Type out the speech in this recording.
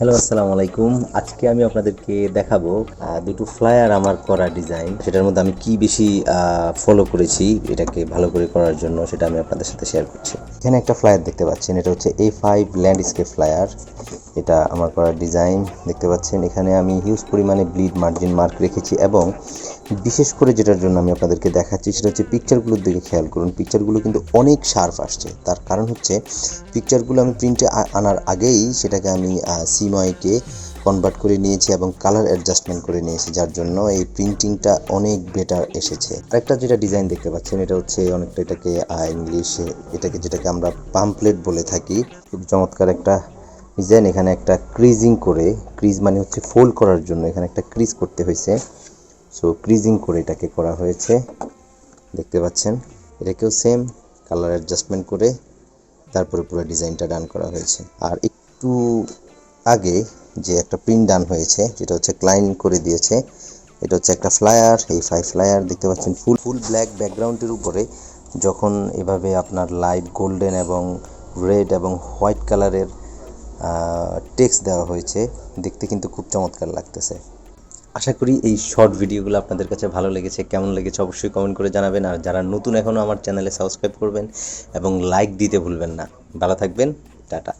Hello আসসালামু আলাইকুম আজকে আমি আপনাদেরকে দেখাবো দুটো ফ্লায়ার আমার করা ডিজাইন। সেটার মধ্যে আমি কি বেশি ফলো করেছি, এটাকে ভালো করে করার জন্য সেটা আমি আপনাদের সাথে শেয়ার করছি। এখানে একটা ফ্লায়ার দেখতে পাচ্ছেন, এটা হচ্ছে এ ফাইভ ল্যান্ডস্কেপ ফ্লায়ার। এটা আমার করা ডিজাইন, দেখতে পাচ্ছেন। এখানে আমি হিউজ পরিমাণে ব্লিড মার্জিন মার্ক রেখেছি এবং বিশেষ করে যেটার জন্য আমি আপনাদেরকে দেখাচ্ছি, সেটা হচ্ছে পিকচারগুলোর দিকে খেয়াল করুন। পিকচারগুলো কিন্তু অনেক শার্প আসছে। তার কারণ হচ্ছে পিকচারগুলো আমি প্রিন্টে আনার আগেই সেটাকে আমি সিময়কে কনভার্ট করে নিয়েছি এবং কালার অ্যাডজাস্টমেন্ট করে নিয়েছি, যার জন্য এই প্রিন্টিংটা অনেক বেটার এসেছে। আরেকটা যেটা ডিজাইন দেখতে পাচ্ছেন, এটা হচ্ছে অনেকটা এটাকে ইংলিশে এটাকে যেটাকে আমরা পাম্পলেট বলে থাকি। খুব চমৎকার একটা ডিজাইন এখানে একটা ক্রিজিং করে ক্রিজ মানে হচ্ছে ফোল্ড করার জন্য এখানে একটা ক্রিজ করতে হয়েছে। সো ক্রিজিং করে এটাকে করা হয়েছে। দেখতে পাচ্ছেন, এটাকেও সেম কালার অ্যাডজাস্টমেন্ট করে তারপরে পুরো ডিজাইনটা ডান করা হয়েছে। আর একটু আগে যে একটা প্রিন্ট ডান হয়েছে, যেটা হচ্ছে ক্লাইন করে দিয়েছে, এটা হচ্ছে একটা ফ্লায়ার এই ফাইভ ফ্লায়ার দেখতে পাচ্ছেন ফুল ফুল ব্ল্যাক ব্যাকগ্রাউন্ডের উপরে যখন এভাবে আপনার লাইট গোল্ডেন এবং রেড এবং হোয়াইট কালারের টেক্সট দেওয়া হয়েছে, দেখতে কিন্তু খুব চমৎকার লাগতেছে। আশা করি এই শর্ট ভিডিওগুলো আপনাদের কাছে ভালো লেগেছে, কেমন লেগেছে অবশ্যই কমেন্ট করে জানাবেন, আর যারা নতুন এখনও আমার চ্যানেলে সাবস্ক্রাইব করবেন, এবং লাইক দিতে ভুলবেন না। ভালো থাকবেন, টাটা।